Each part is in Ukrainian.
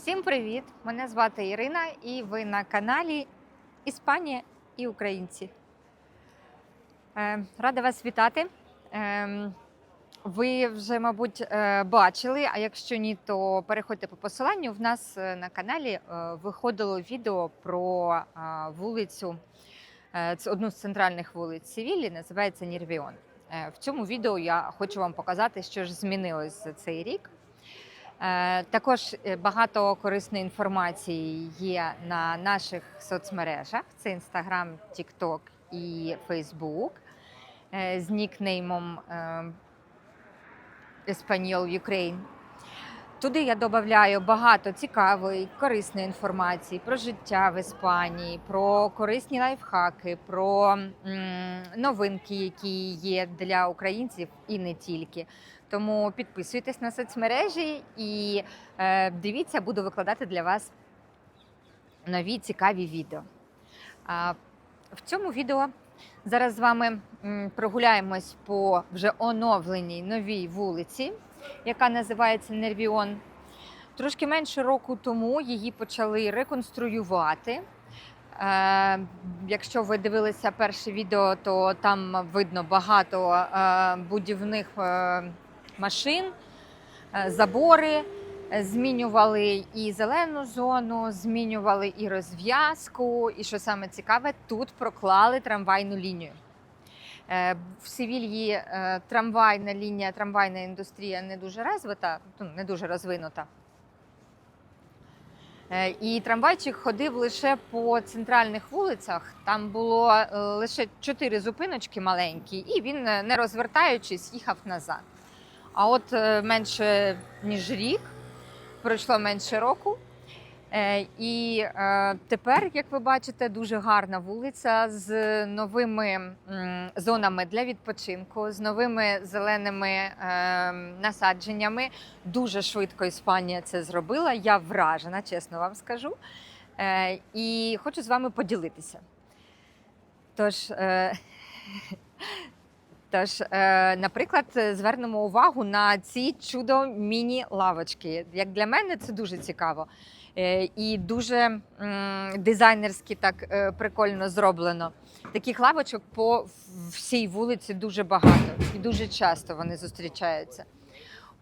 Всім привіт! Мене звати Ірина, і ви на каналі Іспанія і Українці. Е, Рада вас вітати. Е, Ви вже, мабуть, е, бачили, а якщо ні, то переходьте по посиланню. В нас е, на каналі виходило відео про вулицю, одну з центральних вулиць Севілі, називається Нірвіон. В цьому відео я хочу вам показати, що ж змінилось за цей рік. Е, Також е, багато корисної інформації є на наших соцмережах: це Instagram, TikTok і е, з нікнеймом е, Espanol Ukraine. Туди я додаю багато цікавої, корисної інформації про життя в Іспанії, про корисні лайфхаки, про новинки, які є для українців і не тільки. Тому підписуйтесь на соцмережі і е, дивіться, буду викладати для вас нові цікаві відео. А, в цьому відео зараз з вами прогуляємось по вже оновленій новій вулиці, яка називається Нервіон. Трошки менше року тому її почали реконструювати. Е, якщо ви дивилися перше відео, то там видно багато е, будівних е, машин, е, забори. Е, Змінювали і зелену зону, змінювали і розв'язку. І що саме цікаве, тут проклали трамвайну лінію. Е, В Севільї трамвайна лінія, трамвайна індустрія не дуже розвита, ну, не дуже розвинута. І трамвайчик ходив лише по центральних вулицях. Там було лише чотири зупиночки маленькі, і він, не розвертаючись, їхав назад. А от е, менше ніж рік, пройшло менше року. Е, І е, тепер, як ви бачите, дуже гарна вулиця з новими зонами для відпочинку, з новими зеленими насадженнями. Дуже швидко Іспанія це зробила. Я вражена, чесно вам скажу. І хочу з вами поділитися. Тож, Тож, е, наприклад, звернемо увагу на ці чудо міні-лавочки. Як для мене, це дуже цікаво. Е, І дуже дизайнерськи так е, прикольно зроблено. Таких лавочок по всій вулиці дуже багато і дуже часто вони зустрічаються.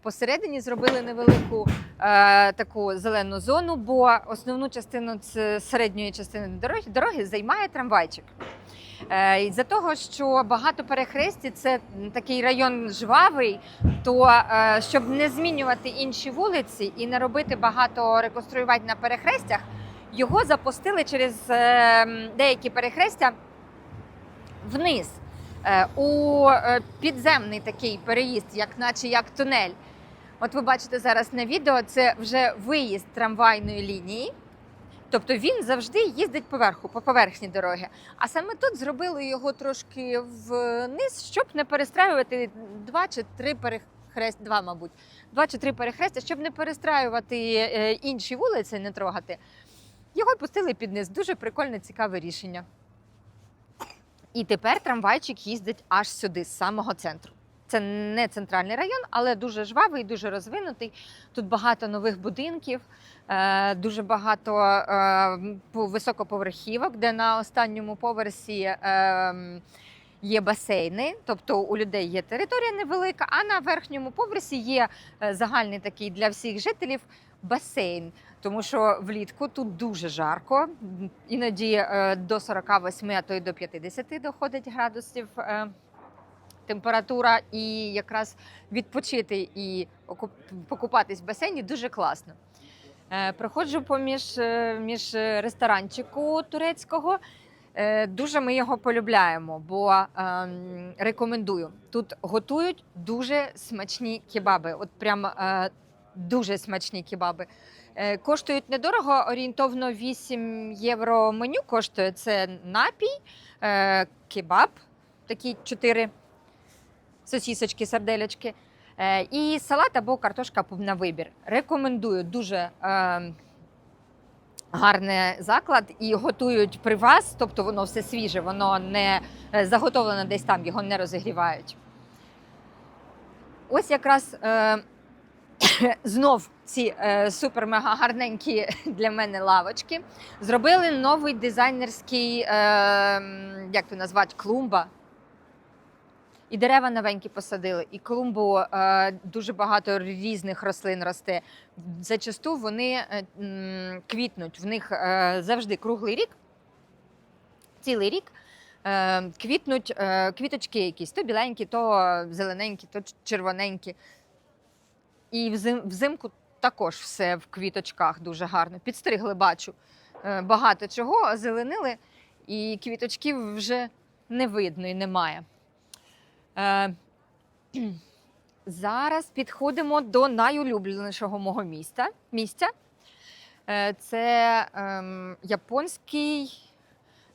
Посередині зробили невелику е, таку зелену зону, бо основну частину середньої частини дороги, дороги займає трамвайчик. Е, із-за того, що багато перехресті це такий район жвавий, то е, щоб не змінювати інші вулиці і не робити багато реконструювань на перехрестях, його запустили через е, деякі перехрестя вниз. У підземний такий переїзд, як наче як тунель. От ви бачите зараз на відео, це вже виїзд трамвайної лінії. Тобто він завжди їздить поверху, по поверхні дороги. А саме тут зробили його трошки вниз, щоб не перестраювати два чи три перехрестя, два, мабуть, два чи три перехрестя, щоб не перестраювати е, інші вулиці, не трогати. Його пустили під низ. Дуже прикольне, цікаве рішення. І тепер трамвайчик їздить аж сюди, з самого центру. Це не центральний район, але дуже жвавий, дуже розвинутий. Тут багато нових будинків, е, дуже багато е, високоповерхівок, де на останньому поверсі е, є басейни, тобто у людей є територія невелика, а на верхньому поверсі є загальний такий для всіх жителів басейн. Тому що влітку тут дуже жарко, іноді до 48, а то й до 50 доходить градусів. Е, температура і якраз відпочити і покупатись в басейні дуже класно. Е, Проходжу поміж е, між ресторанчику турецького. Е, Дуже ми його полюбляємо, бо ем, рекомендую. Тут готують дуже смачні кебаби. От прям е, дуже смачні кебаби. Е, Коштують недорого, орієнтовно 8 євро меню коштує. Це напій, е, кебаб, такі 4 сосісочки, сарделечки. Е, І салат або картошка на вибір. Рекомендую дуже е, гарний заклад і готують при вас, тобто воно все свіже, воно не е, заготовлено десь там, його не розігрівають. Ось якраз е, Знов ці е, супер-мега гарненькі для мене лавочки. Зробили новий дизайнерський, е, як то назвати, клумба. І дерева новенькі посадили, і клумбу е, дуже багато різних рослин росте. Зачасту вони е, квітнуть. В них е, завжди круглий рік, цілий рік квітнуть квіточки якісь, то біленькі, то зелененькі, то червоненькі. І взим, взимку також все в квіточках дуже гарно. Підстригли, бачу багато чого, озеленили, і квіточків вже не видно і немає. Е, зараз підходимо до найулюбленішого мого міста, місця. Е, це ем, японський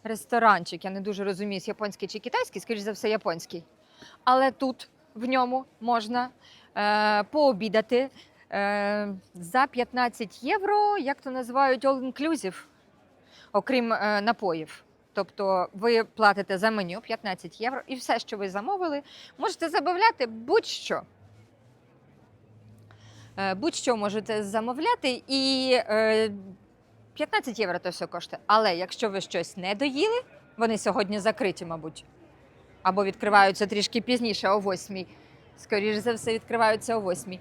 ресторанчик. Я не дуже розумію, японський чи китайський, скоріш за все, японський. Але тут в ньому можна е, пообідати е, за 15 євро, як то називають all inclusive, окрім е, напоїв. Тобто ви платите за меню 15 євро, і все, що ви замовили, можете замовляти будь-що. Е, Будь-що можете замовляти, і е, 15 євро то все коштує. Але якщо ви щось не доїли, вони сьогодні закриті, мабуть, або відкриваються трішки пізніше, о 8. Скоріше за все, відкриваються о 8.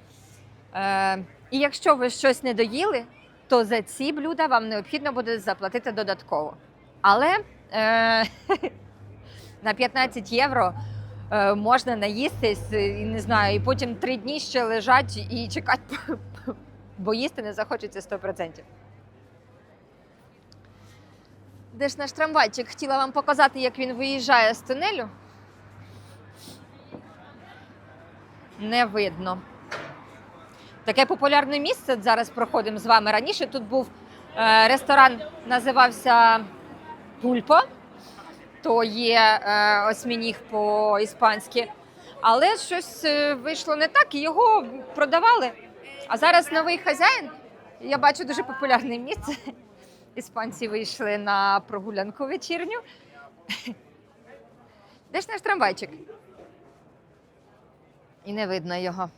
Е, і якщо ви щось не доїли, то за ці блюда вам необхідно буде заплатити додатково. Але е, на 15 євро е, можна наїстись е, і не знаю, і потім три дні ще лежать і чекати, бо їсти не захочеться 100%. Де ж наш трамвайчик? Хотіла вам показати, як він виїжджає з тунелю. Не видно. Таке популярне місце зараз проходимо з вами. Раніше тут був е, ресторан, називався Пульпо, то є е, осьмініг по-іспанськи. Але щось е, вийшло не так, і його продавали. А зараз новий хазяїн. Я бачу дуже популярне місце. Іспанці вийшли на прогулянку вечірню. Де ж наш трамвайчик? І не видно його.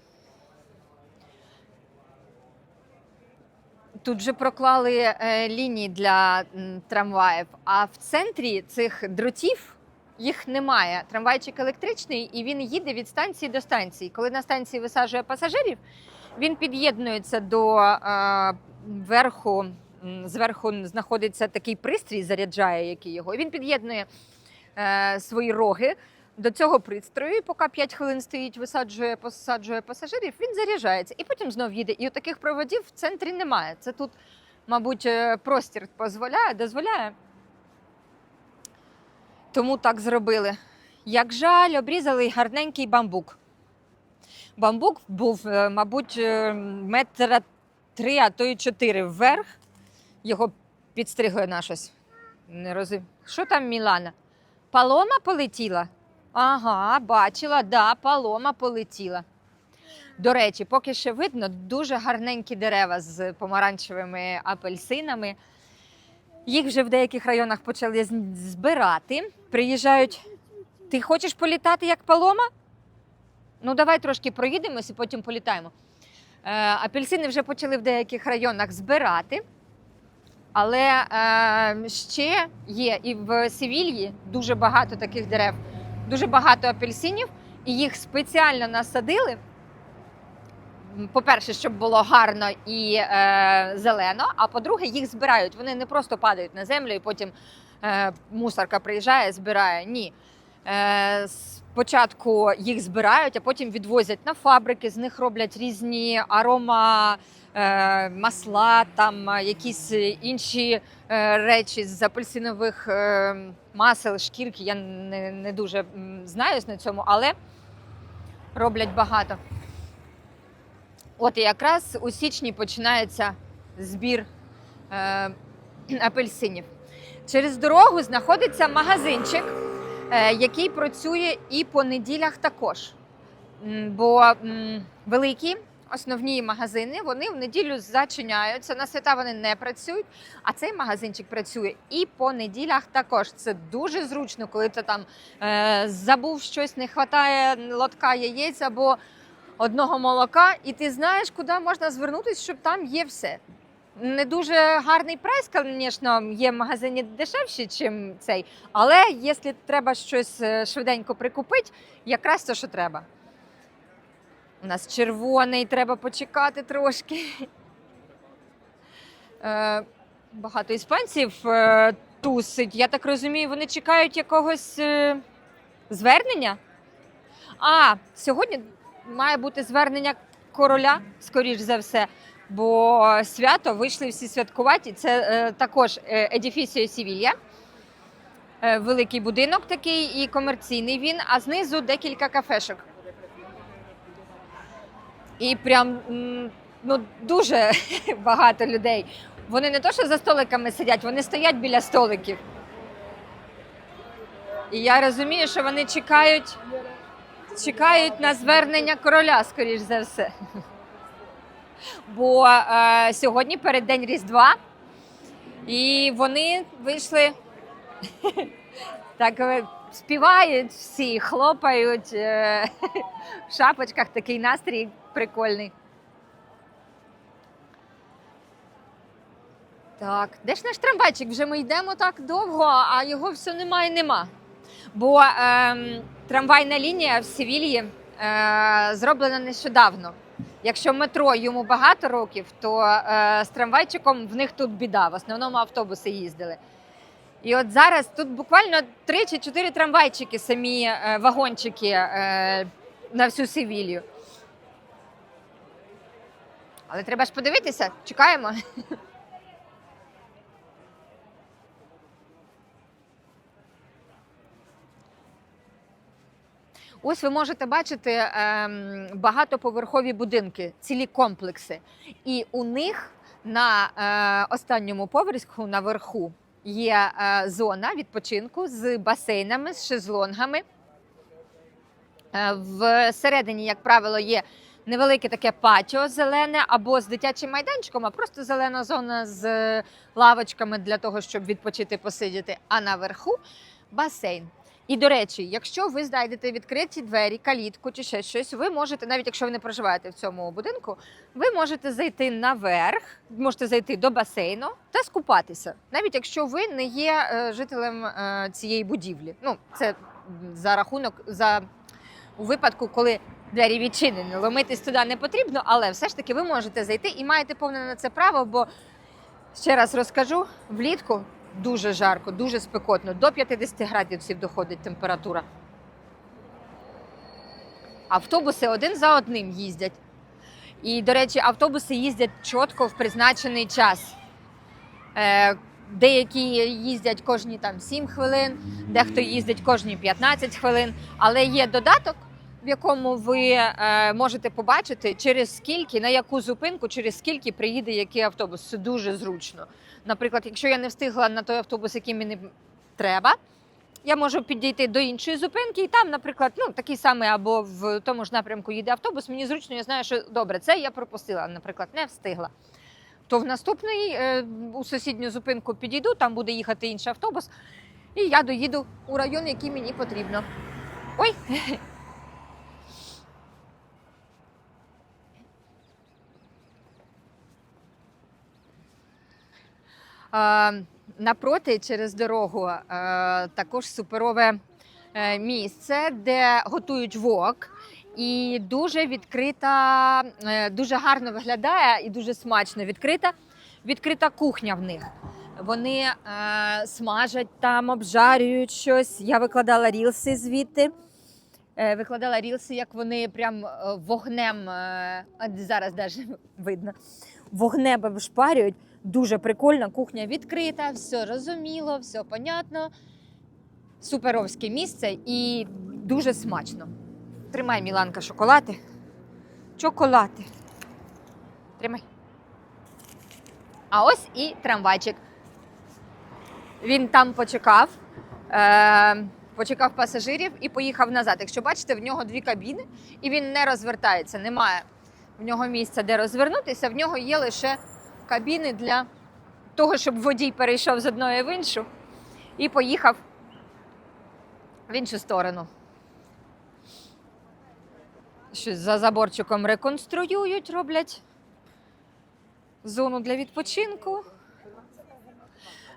Тут вже проклали е, лінії для трамваїв, а в центрі цих дротів їх немає. Трамвайчик електричний і він їде від станції до станції. Коли на станції висаджує пасажирів, він під'єднується до е, верху. Зверху знаходиться такий пристрій, заряджає який його. І він під'єднує е, свої роги до цього пристрою, поки 5 хвилин стоїть, висаджує, посаджує пасажирів, він заряджається і потім знов їде. І таких проводів в центрі немає. Це тут, мабуть, е, простір дозволяє, дозволяє. Тому так зробили. Як жаль, обрізали гарненький бамбук. Бамбук був, е, мабуть, е, метра три, а то й чотири вверх. Його підстригли на щось. Не розумію. Що там Мілана? Палома полетіла? Ага, бачила, да, палома полетіла. До речі, поки ще видно дуже гарненькі дерева з помаранчевими апельсинами. Їх вже в деяких районах почали збирати. Приїжджають. Ти хочеш політати як палома? Ну, давай трошки проїдемось і потім політаємо. Е, апельсини вже почали в деяких районах збирати. Але е, ще є і в Севільї дуже багато таких дерев, дуже багато апельсинів, і їх спеціально насадили. По-перше, щоб було гарно і е, зелено, а по-друге, їх збирають. Вони не просто падають на землю і потім е, мусорка приїжджає, збирає. Ні. Е, спочатку їх збирають, а потім відвозять на фабрики, з них роблять різні арома масла, там е, якісь інші е, речі з апельсинових е, масел, шкірки. Я не, не дуже знаюсь на цьому, але роблять багато. От і якраз у січні починається збір е, апельсинів. Через дорогу знаходиться магазинчик, е, який працює і по неділях також. Бо великі основні магазини вони в неділю зачиняються. На свята вони не працюють. А цей магазинчик працює і по неділях також. Це дуже зручно, коли ти там е, забув щось, не вистачає лотка яєць або одного молока, і ти знаєш, куди можна звернутися, щоб там є все. Не дуже гарний прайс, звісно, є в магазині дешевші, ніж цей. Але якщо треба щось е, швиденько прикупити, якраз те, що треба. У нас червоний, треба почекати трошки. Е, багато іспанців е, тусить. Я так розумію, вони чекають якогось е, звернення. А, сьогодні має бути звернення короля, скоріш за все. Бо свято вийшли всі святкувати. Це також Едіфісіо Сівілья. Е, великий будинок такий і комерційний він, а знизу декілька кафешок. І прям ну, дуже багато людей. Вони не то, що за столиками сидять, вони стоять біля столиків. І я розумію, що вони чекають, чекають на звернення короля, скоріш за все. Бо е, сьогодні переддень Різдва, і вони вийшли так е, співають всі, хлопають е, в шапочках, такий настрій прикольний. Так, де ж наш трамвайчик? Вже ми йдемо так довго, а його все нема і нема. Бо ем, трамвайна лінія в Севільї е, зроблена нещодавно. Якщо метро йому багато років, то е, з трамвайчиком в них тут біда. В основному автобуси їздили. І от зараз тут буквально 3 чи 4 трамвайчики, самі е, вагончики е, на всю Севілью. Але треба ж подивитися, чекаємо. Ось ви можете бачити ем, багатоповерхові будинки, цілі комплекси. І у них на е, останньому поверху наверху є е, зона відпочинку з басейнами, з шезлонгами. Е, Всередині, як правило, є невелике таке патіо зелене або з дитячим майданчиком, а просто зелена зона з лавочками для того, щоб відпочити, посидіти. А наверху басейн. І до речі, якщо ви знайдете відкриті двері, калітку чи ще щось, ви можете, навіть якщо ви не проживаєте в цьому будинку, ви можете зайти наверх, можете зайти до басейну та скупатися, навіть якщо ви не є е, жителем е, цієї будівлі. Ну, це за рахунок за у випадку, коли двері відчинені, ломитись туди не потрібно, але все ж таки ви можете зайти і маєте повне на це право, бо ще раз розкажу, влітку дуже жарко, дуже спекотно, до 50 градусів доходить температура. Автобуси один за одним їздять. І, до речі, автобуси їздять чітко в призначений час. Е, Деякі їздять кожні там 7 хвилин, дехто їздить кожні 15 хвилин. Але є додаток, в якому ви е, можете побачити, через скільки, на яку зупинку, через скільки приїде який автобус. Це дуже зручно. Наприклад, якщо я не встигла на той автобус, який мені треба, я можу підійти до іншої зупинки, і там, наприклад, ну такий самий або в тому ж напрямку їде автобус. Мені зручно, я знаю, що добре, це я пропустила, наприклад, не встигла. То в наступний е, у сусідню зупинку підійду, там буде їхати інший автобус, і я доїду у район, який мені потрібно. Ой! Напроти через дорогу е, також суперове е, місце, де готують вок. І дуже відкрита, е, дуже гарно виглядає і дуже смачно відкрита. Відкрита кухня в них. Вони е, смажать там, обжарюють щось. Я викладала рілси звідти. Е, викладала рілси, як вони прям вогнем, е, зараз навіть видно, вогнем шпарюють. Дуже прикольно, кухня відкрита, все розуміло, все понятно. Суперовське місце і дуже смачно. Тримай, Міланка, шоколади. Чоколади. Тримай. А ось і трамвайчик. Він там почекав, е, почекав пасажирів і поїхав назад. Якщо бачите, в нього дві кабіни, і він не розвертається. Немає в нього місця, де розвернутися. В нього є лише кабіни для того, щоб водій перейшов з одної в іншу і поїхав в іншу сторону. щось за заборчиком реконструюють, роблять зону для відпочинку.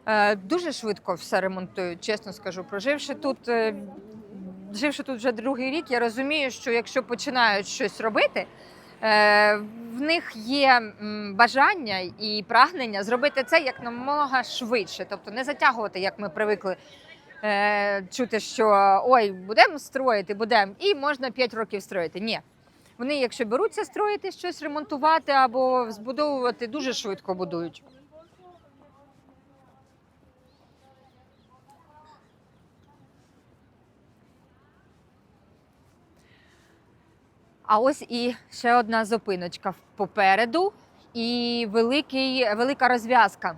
Е, Дуже швидко все ремонтують, чесно скажу. Проживши тут, е, живши тут вже другий рік, я розумію, що якщо починають щось робити, е, в них є бажання і прагнення зробити це як намога швидше, тобто не затягувати, як ми привикли е, чути, що ой, будемо строїти, будемо, і можна 5 років строїти. Ні. Вони, якщо беруться строїти щось, ремонтувати або збудовувати, дуже швидко будують. А ось і ще одна зупиночка попереду, і великий, велика розв'язка.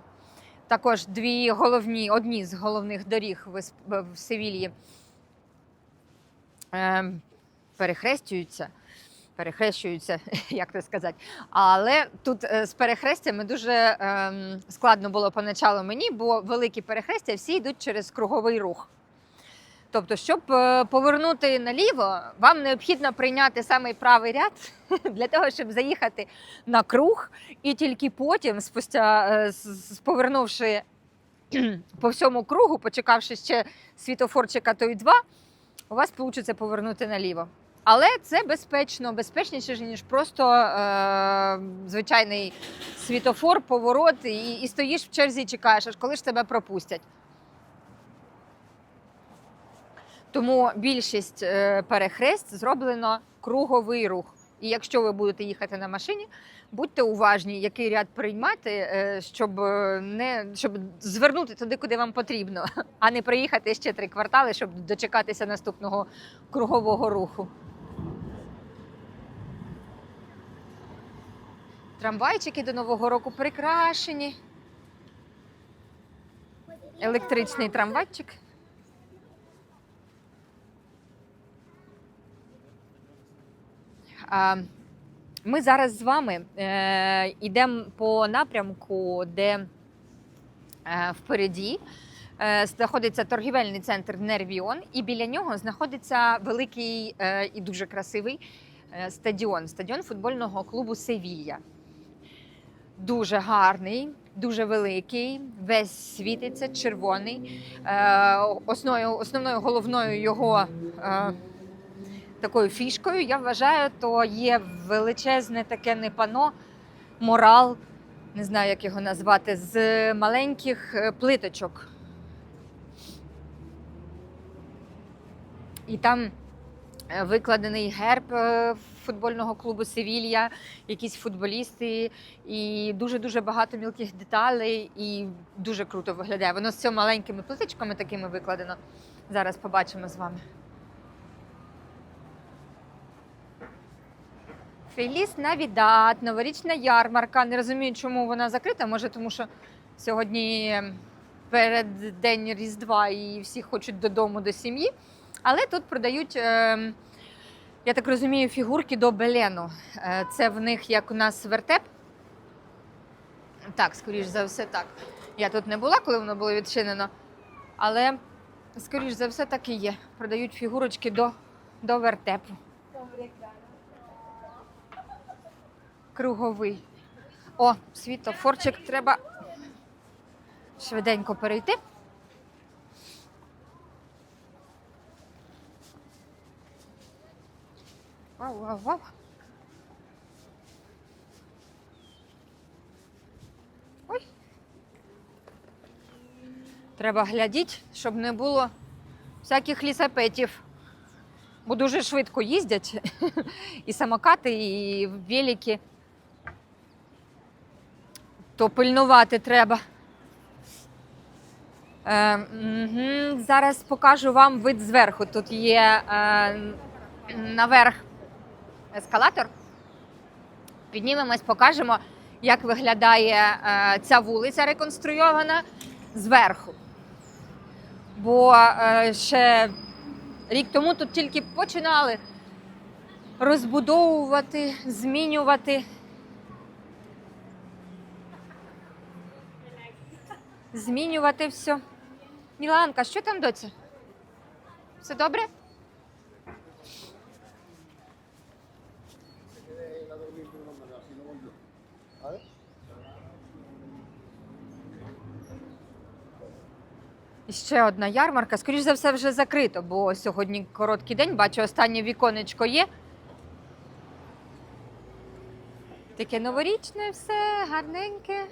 Також дві головні, одні з головних доріг в, Севільї ем, перехрестюються. Перехрещуються, як це сказати. Але тут е, з перехрестями дуже ем, складно було поначалу мені, бо великі перехрестя всі йдуть через круговий рух. Тобто, щоб е, повернути наліво, вам необхідно прийняти самий правий ряд для того, щоб заїхати на круг, і тільки потім, спустя е, повернувши по всьому кругу, почекавши ще світофорчика той два, у вас вийде повернути наліво. Але це безпечно, безпечніше, ніж просто е, звичайний світофор, поворот, і, і стоїш в черзі і чекаєш, аж коли ж тебе пропустять. Тому більшість е, перехрест зроблено круговий рух. І якщо ви будете їхати на машині, будьте уважні, який ряд приймати, е, щоб е, не щоб звернути туди, куди вам потрібно, а не проїхати ще три квартали, щоб дочекатися наступного кругового руху. Трамвайчики до Нового року прикрашені. Електричний трамвайчик. Ми зараз з вами е, йдемо по напрямку, де е, впереді е, знаходиться торгівельний центр Нервіон, і біля нього знаходиться великий і дуже красивий стадіон стадіон футбольного клубу Севілья. Дуже гарний, дуже великий, весь світиться, червоний. Основною, основною головною його. Такою фішкою, я вважаю, то є величезне таке не пано, морал, не знаю, як його назвати, з маленьких е, плиточок. І там е, викладений герб е, футбольного клубу Севілья, якісь футболісти, і дуже-дуже багато мілких деталей, і дуже круто виглядає. Воно з цими маленькими плиточками такими викладено. Зараз побачимо з вами. Феліс Навідат, новорічна ярмарка. Не розумію, чому вона закрита. Може, тому що сьогодні перед день Різдва і всі хочуть додому до сім'ї. Але тут продають, е, я так розумію, фігурки до Белену. Е, Це в них як у нас вертеп. Так, скоріш за все, так. Я тут не була, коли воно було відчинено. Але, скоріш за все, так і є. Продають фігурочки до, до вертепу. Круговий. О, світофорчик треба швиденько перейти. Вау, вау, вау. Ой. Треба глядіти, щоб не було всяких лісапетів. Бо дуже швидко їздять і самокати, і велики. То пильнувати треба. Е, мгм. Зараз покажу вам вид зверху. Тут є е, наверх ескалатор. Піднімемось, покажемо, як виглядає е, ця вулиця реконструйована зверху. Бо е, ще рік тому тут тільки починали розбудовувати, змінювати. змінювати все. Міланка, що там доця? Все добре? Ще одна ярмарка. Скоріше за все, вже закрито, бо сьогодні короткий день, бачу, останнє віконечко є. Таке новорічне все, гарненьке.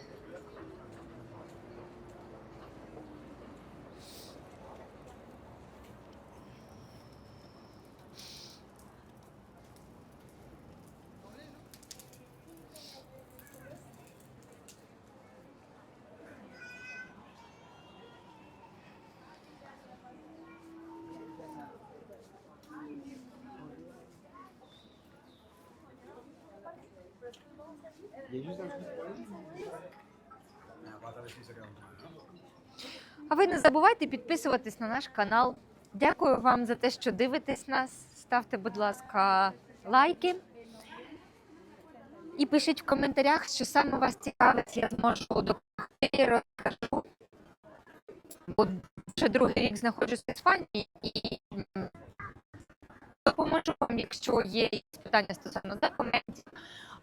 А ви не забувайте підписуватись на наш канал. Дякую вам за те, що дивитесь нас. Ставте, будь ласка, лайки. І пишіть в коментарях, що саме вас цікавить, я зможу допомогти, розкажу. Бо вже другий рік знаходжуся в Іспанії і допоможу вам, якщо є якісь питання стосовно документів,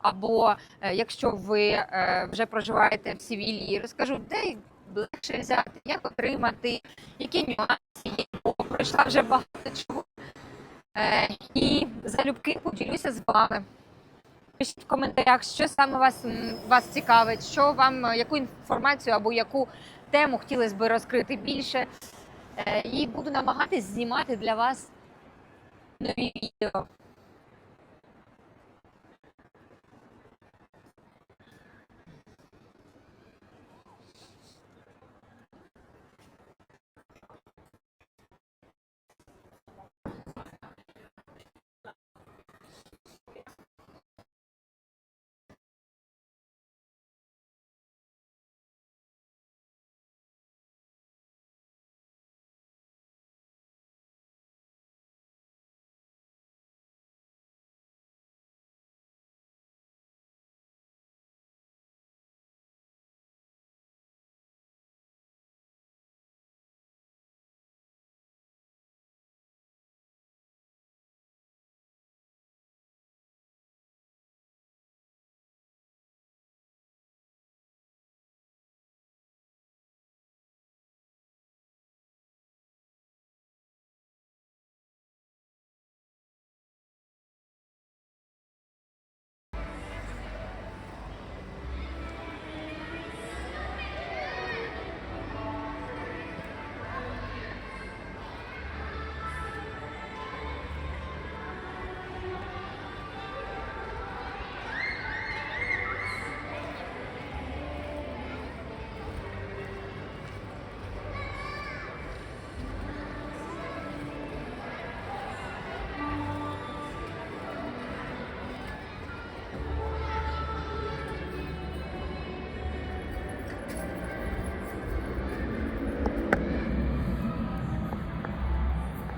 або е, якщо ви е, вже проживаєте в Севілії, розкажу, де легше взяти, як отримати, які нюанси є, бо пройшла вже багато чого. Е, і залюбки поділюся з вами. Пишіть в коментарях, що саме вас, вас цікавить, що вам, яку інформацію або яку тему хотілося б розкрити більше. І буду намагатись знімати для вас нові відео.